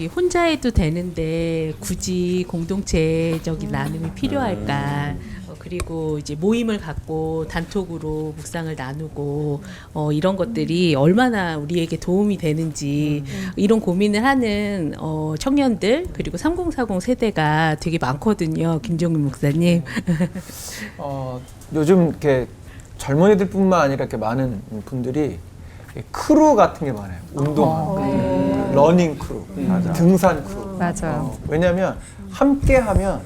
이 혼자 해도 되는데 굳이 공동체적인 나눔이 필요할까? 어, 그리고 이제 모임을 갖고 단톡으로 묵상을 나누고 어, 이런 것들이 얼마나 우리에게 도움이 되는지 이런 고민을 하는 어, 청년들 그리고 3040 세대가 되게 많거든요. 김종민 목사님. 어, 요즘 이렇게 젊은이들뿐만 아니라 이렇게 많은 분들이 크루 같은 게 많아요. 운동, 러닝 크루, 등산 크루. 맞아요. 어, 왜냐하면 함께 하면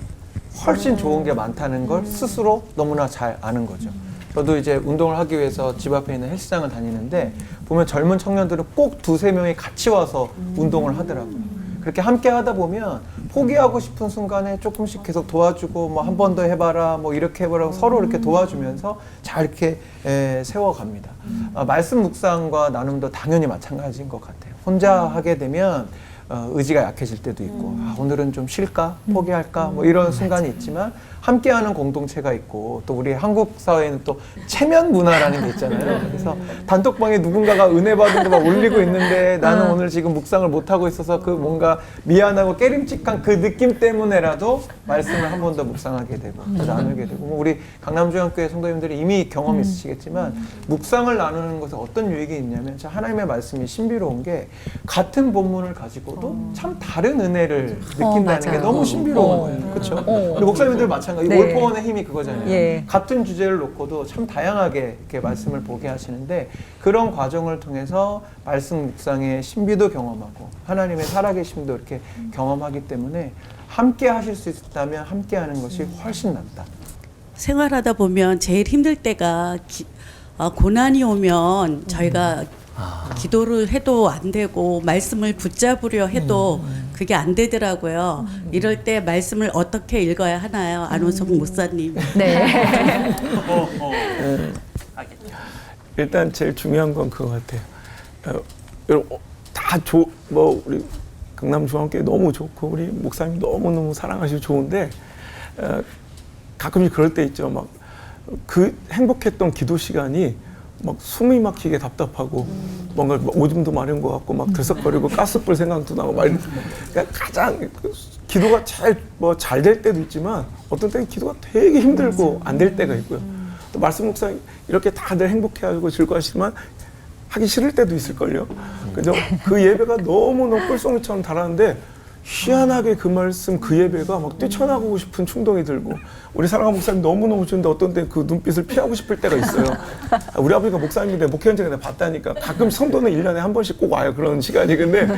훨씬 좋은 게 많다는 걸 스스로 너무나 잘 아는 거죠. 저도 이제 운동을 하기 위해서 집 앞에 있는 헬스장을 다니는데 보면 젊은 청년들은 꼭 두세 명이 같이 와서 운동을 하더라고요. 그렇게 함께 하다 보면 포기하고 싶은 순간에 조금씩 계속 도와주고 뭐 한 번 더 해봐라 뭐 이렇게 해보라고 서로 이렇게 도와주면서 잘 이렇게 에, 세워갑니다. 아, 말씀 묵상과 나눔도 당연히 마찬가지인 것 같아요. 혼자 하게 되면 어, 의지가 약해질 때도 있고 아, 오늘은 좀 쉴까? 포기할까? 뭐 이런 순간이 있지만 함께하는 공동체가 있고 또 우리 한국 사회에는 또 체면 문화라는 게 있잖아요. 그래서 단톡방에 누군가가 은혜 받은 거 막 올리고 있는데 나는 오늘 지금 묵상을 못 하고 있어서 그 뭔가 미안하고 깨림칙한 그 느낌 때문에라도 말씀을 한 번 더 묵상하게 되고 또 나누게 되고. 뭐 우리 강남중앙교회 성도님들이 이미 경험 있으시겠지만 묵상을 나누는 것에 어떤 유익이 있냐면 참 하나님의 말씀이 신비로운 게 같은 본문을 가지고 도 참 다른 은혜를 느낀다는 게 맞아요. 너무 신비로운 어. 거예요. 그렇죠? 어. 우리 목사님들 마찬가지. 네. 올포원의 힘이 그거잖아요. 예. 같은 주제를 놓고도 참 다양하게 이렇게 말씀을 보게 하시는데 그런 과정을 통해서 말씀 묵상의 신비도 경험하고 하나님의 살아계심도 이렇게 경험하기 때문에 함께 하실 수 있다면 함께 하는 것이 훨씬 낫다. 생활하다 보면 제일 힘들 때가 기, 아, 고난이 오면 저희가 기도를 해도 안 되고 말씀을 붙잡으려 해도 그게 안 되더라고요. 이럴 때 말씀을 어떻게 읽어야 하나요? 안호석 목사님. 네. 일단 제일 중요한 건 그거 같아요. 어, 여러분 어, 다 조, 뭐 우리 강남 중앙교회 너무 좋고 우리 목사님 너무 너무 사랑하시고 좋은데 어, 가끔씩 그럴 때 있죠. 막 그 행복했던 기도 시간이 막 숨이 막히게 답답하고 뭔가 막 오줌도 마른 것 같고 막 들썩거리고 가스불 생각도 나고 막 이런- 그러니까 가장 그 기도가 제일 뭐 잘 될 때도 있지만 어떤 때는 기도가 되게 힘들고 안 될 때가 있고요. 또 말씀 목사님 이렇게 다들 행복해하고 즐거워하시지만 하기 싫을 때도 있을걸요. 그죠? 그 예배가 너무 너무 꿀송이처럼 달았는데 희한하게 그 말씀 그 예배가 막 뛰쳐나가고 싶은 충동이 들고 우리 사랑하는 목사님 너무너무 좋은데 어떤 때 그 눈빛을 피하고 싶을 때가 있어요. 아, 우리 아버지가 목사님인데 목회 현장에 내가 봤다니까 가끔 성도는 일년에 한 번씩 꼭 와요. 그런 시간이. 근데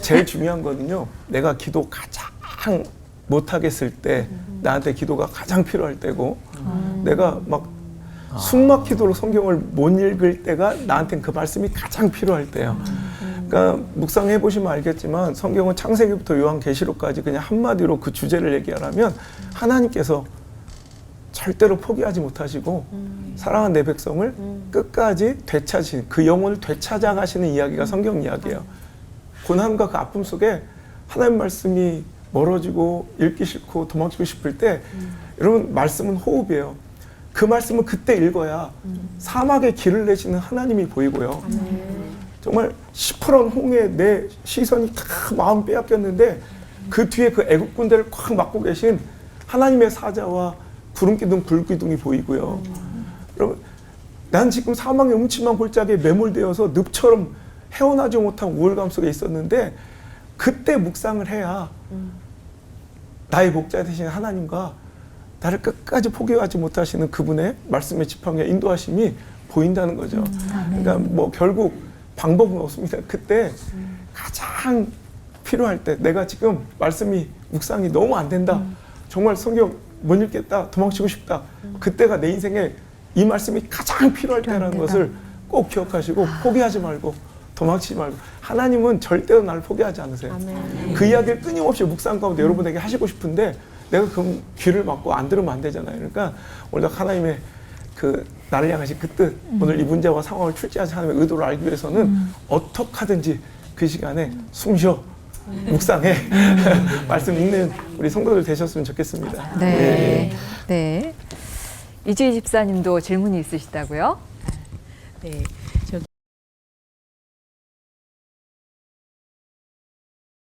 제일 중요한 거는요. 내가 기도 가장 못하겠을 때 나한테 기도가 가장 필요할 때고 내가 막 숨막히도록 성경을 못 읽을 때가 나한테는 그 말씀이 가장 필요할 때예요. 그러니까 묵상해 보시면 알겠지만 성경은 창세기부터 요한 계시록까지 그냥 한마디로 그 주제를 얘기하라면 하나님께서 절대로 포기하지 못하시고 사랑하는 내 백성을 끝까지 되찾으신 그 영혼을 되찾아 가시는 이야기가 성경 이야기예요. 고난과 그 아픔 속에 하나님 말씀이 멀어지고 읽기 싫고 도망치고 싶을 때 여러분 말씀은 호흡이에요. 그 말씀을 그때 읽어야 사막에 길을 내시는 하나님이 보이고요. 정말 시퍼런 홍해 내 시선이 다 마음 빼앗겼는데 그 뒤에 그 애국 군대를 꽉 막고 계신 하나님의 사자와 구름 기둥 불 기둥이 보이고요. 여러분 난 지금 사망의 음침한 골짜기에 매몰되어서 늪처럼 헤어나지 못한 우울감 속에 있었는데 그때 묵상을 해야 나의 목자 되신 하나님과 나를 끝까지 포기하지 못하시는 그분의 말씀의 지팡이와 인도하심이 보인다는 거죠. 그러니까 뭐 결국 방법은 없습니다. 그때 가장 필요할 때 내가 지금 말씀이 묵상이 너무 안 된다. 정말 성경 못 읽겠다. 도망치고 싶다. 그때가 내 인생에 이 말씀이 가장 필요할 때라는 것을 꼭 기억하시고 포기하지 말고 도망치지 말고 하나님은 절대로 나를 포기하지 않으세요. 그 이야기를 끊임없이 묵상 가운데 여러분에게 하시고 싶은데 내가 그 귀를 막고 안 들으면 안 되잖아요. 그러니까 오늘 하나님의 그 나를 향하신 그 뜻, 오늘 이 문제와 상황을 출제하신 하나님의 의도를 알기 위해서는 어떻게 하든지 그 시간에 숨 쉬어 묵상해 말씀 읽는 우리 성도들 되셨으면 좋겠습니다. 네. 네. 이주희 집사님도 질문이 있으시다고요? 네.